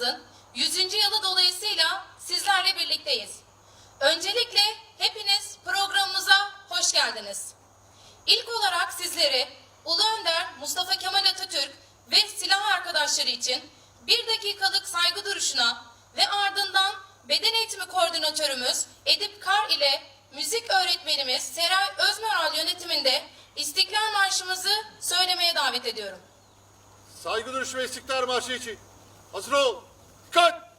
Bayramımızın 100. yılı dolayısıyla sizlerle birlikteyiz. Öncelikle hepiniz programımıza hoş geldiniz. İlk olarak sizleri Ulu Önder Mustafa Kemal Atatürk ve silah arkadaşları için bir dakikalık saygı duruşuna ve ardından beden eğitimi koordinatörümüz Edip Kar ile müzik öğretmenimiz Seray Özmeral yönetiminde İstiklal Marşımızı söylemeye davet ediyorum. Saygı duruşu ve istiklal marşı için. Hazır ol. Cut!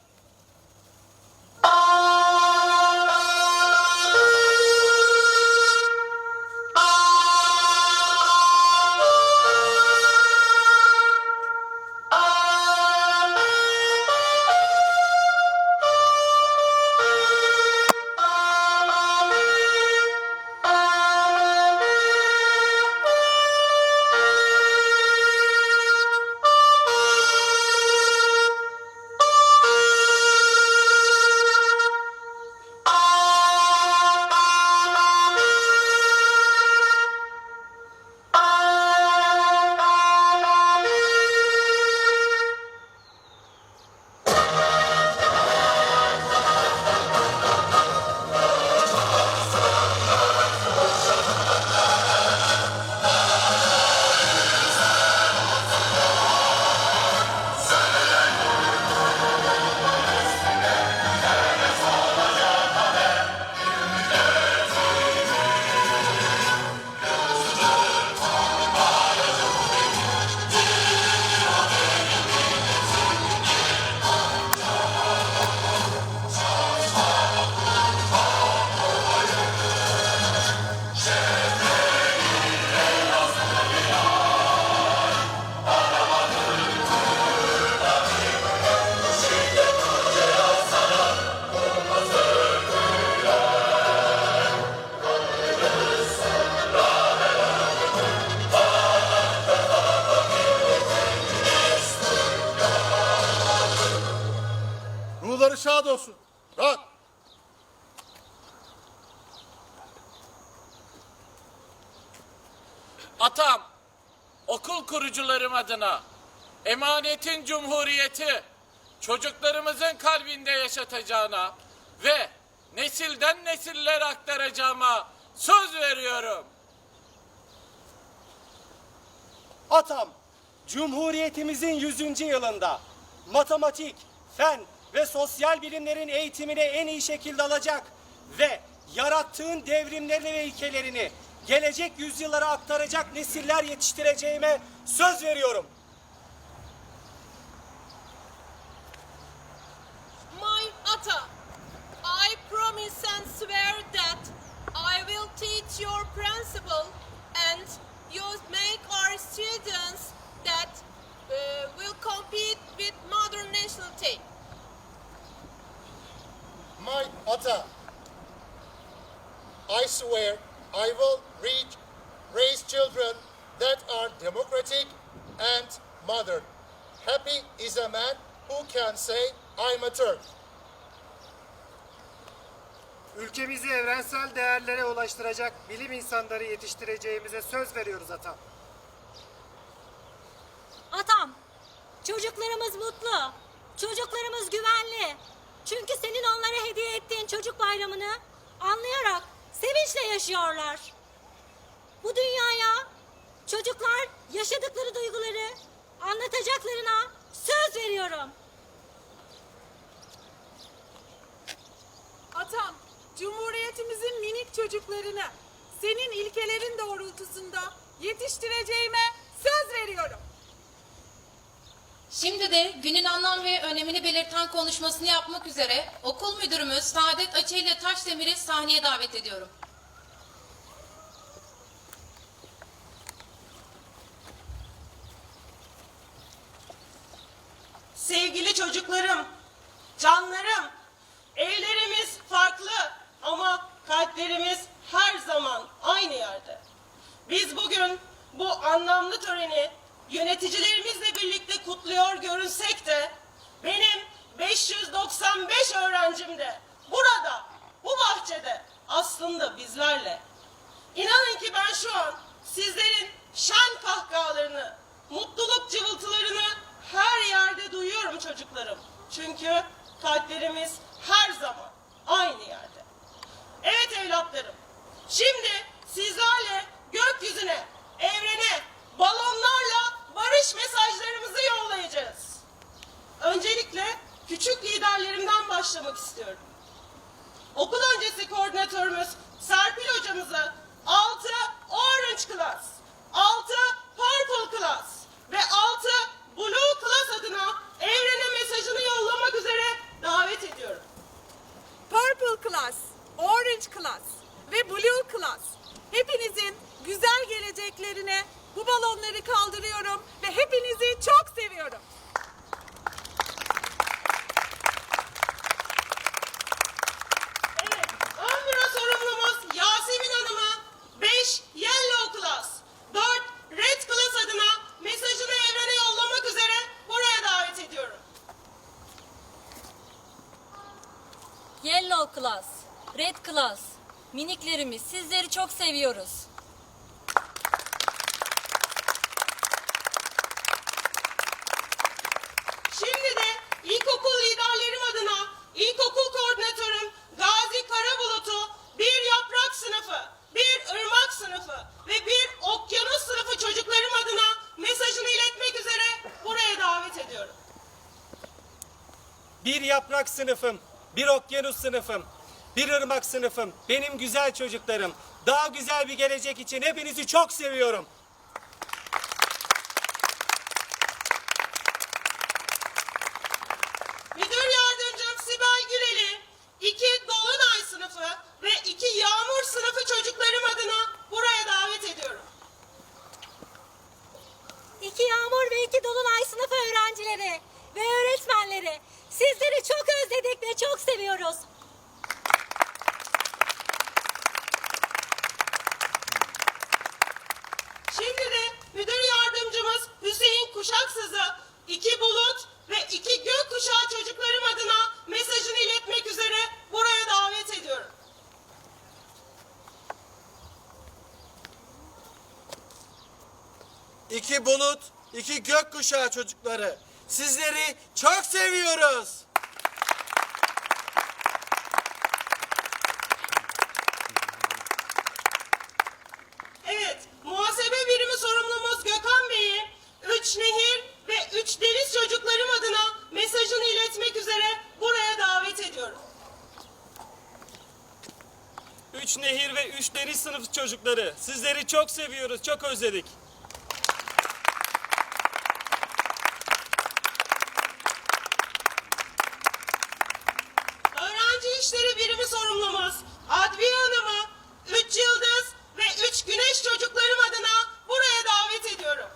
Şad olsun. Rahat. Atam, okul kurucularım adına emanetin cumhuriyeti çocuklarımızın kalbinde yaşatacağına ve nesilden nesiller aktaracağıma söz veriyorum. Atam, Cumhuriyetimizin 100. yılında matematik, fen ve sosyal bilimlerin eğitimini en iyi şekilde alacak ve yarattığın devrimlerini ve ilkelerini gelecek yüzyıllara aktaracak nesiller yetiştireceğime söz veriyorum. My Atta, I promise and swear that I will teach your principle and you make our students that uh, will compete with modern national team. My Ata, I swear I will reach, raise children that are democratic and modern. Happy is a man who can say, I'm a Turk. Ülkemizi evrensel değerlere ulaştıracak bilim insanları yetiştireceğimize söz veriyoruz atam. Atam, çocuklarımız mutlu, çocuklarımız güvenli. Çünkü senin onlara hediye ettiğin çocuk bayramını anlayarak sevinçle yaşıyorlar. Bu dünyaya çocuklar yaşadıkları duyguları anlatacaklarına söz veriyorum. Atam, Cumhuriyetimizin minik çocuklarını senin ilkelerin doğrultusunda yetiştireceğime söz veriyorum. Şimdi de günün anlam ve önemini belirten konuşmasını yapmak üzere okul müdürümüz Saadet Açı ile Taşdemir'i sahneye davet ediyorum. Sevgili çocuklarım, canlarım, evlerimiz farklı ama kalplerimiz her zaman aynı yerde. Biz bugün bu anlamlı töreni yöneticilerimizle birlikte kutluyor görünsek de benim 595 öğrencim de burada, bu bahçede aslında bizlerle. İnan şu an sizlerin şen kahkahalarını, mutluluk cıvıltılarını her yerde duyuyorum çocuklarım. Çünkü kalplerimiz her zaman aynı yerde. Evet evlatlarım. Şimdi sizlerle gökyüzüne, evrene, balonlarla barış mesajlarımızı yollayacağız. Öncelikle küçük liderlerimden başlamak istiyorum. Okul öncesi koordinatörümüz Serpil hocamızı 6 Orange Class, 6 Purple Class ve 6 Blue Class adına evrene mesajını yollamak üzere davet ediyorum. Purple Class, Orange Class ve Blue Class. Hepinizin güzel geleceklerine bu balonları kaldırıyorum ve hepinizi çok seviyorum. Evet, ön büro sorumlumuz Yasemin Hanım'ı 5 Yellow Class, 4 Red Class adına mesajını evrene yollamak üzere buraya davet ediyorum. Yellow Class, Red Class, miniklerimiz sizleri çok seviyoruz. Şimdi de ilkokul liderlerim adına ilkokul koordinatörüm Gazi Karabulut'u bir yaprak sınıfı, bir ırmak sınıfı ve bir okyanus sınıfı çocuklarım adına mesajını iletmek üzere buraya davet ediyorum. Bir yaprak sınıfım, bir okyanus sınıfım, bir ırmak sınıfım, benim güzel çocuklarım. Daha güzel bir gelecek için hepinizi çok seviyorum. Müdür yardımcım Sibel Gürel'i iki Dolunay sınıfı ve iki Yağmur sınıfı çocuklarım adına buraya davet ediyorum. İki Yağmur ve iki Dolunay sınıfı öğrencileri ve öğretmenleri sizleri çok özledik ve çok seviyoruz. Şimdi de müdür yardımcımız Hüseyin Kuşaksız'ı iki bulut ve iki gökkuşağı çocuklarım adına mesajını iletmek üzere buraya davet ediyorum. İki bulut, iki gökkuşağı çocukları. Sizleri çok seviyoruz. 3 nehir ve 3 deniz sınıfı çocukları. Sizleri çok seviyoruz, çok özledik. Öğrenci İşleri Birimi sorumlumuz Adviye Hanım'ı 3 Yıldız ve 3 Güneş çocuklarım adına buraya davet ediyorum.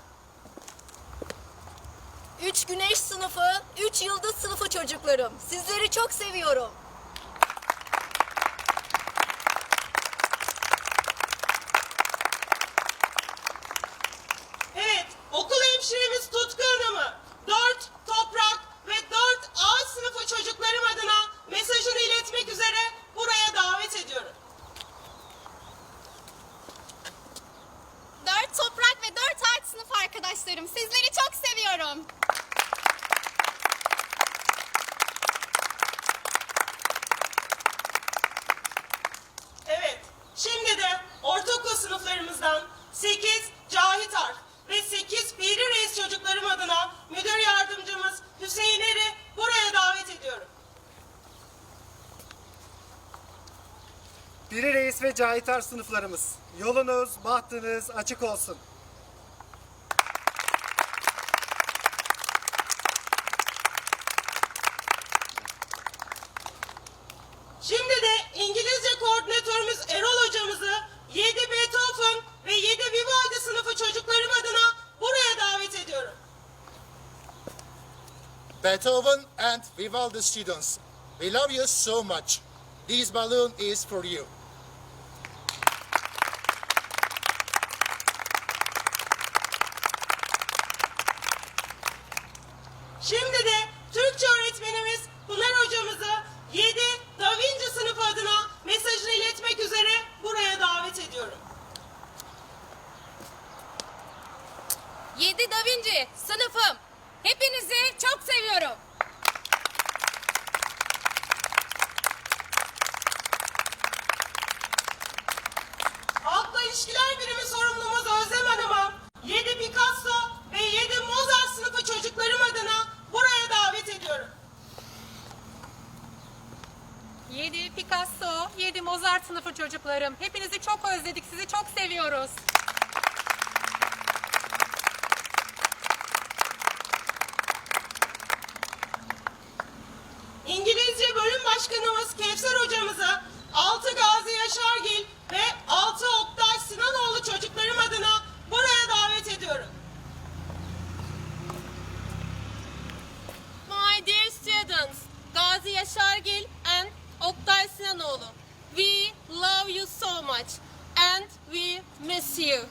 3 Güneş sınıfı, 3 Yıldız sınıfı çocuklarım. Sizleri çok seviyorum. Sizleri çok seviyorum. Evet, şimdi de ortaokul sınıflarımızdan 8 Cahit Arf ve 8 Piri Reis çocuklarım adına müdür yardımcımız Hüseyin Eri buraya davet ediyorum. Biri reis ve cahitar sınıflarımız. Yolunuz, bahtınız açık olsun. Şimdi de İngilizce koordinatörümüz Erol hocamızı 7 Beethoven ve 7 Vivaldi sınıfı çocuklarım adına buraya davet ediyorum. Beethoven and Vivaldi students, we love you so much. This balloon is for you. Şimdi de 7 Mozart sınıfı çocuklarım. Hepinizi çok özledik. Sizi çok seviyoruz. We miss you.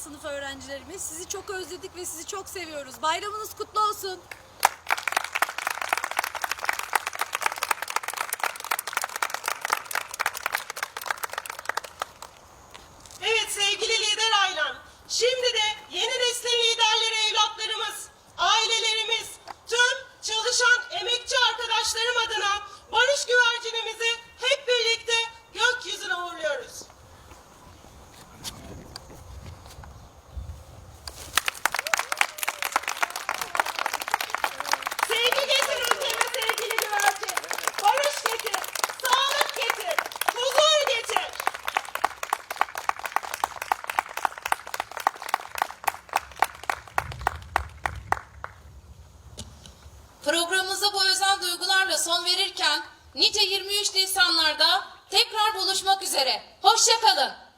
sınıf öğrencilerimiz. Sizi çok özledik ve sizi çok seviyoruz. Bayramınız kutlu olsun. Evet sevgili lider Aylan, şimdi de yeni son verirken nice 23 Nisanlarda tekrar buluşmak üzere. Hoşçakalın.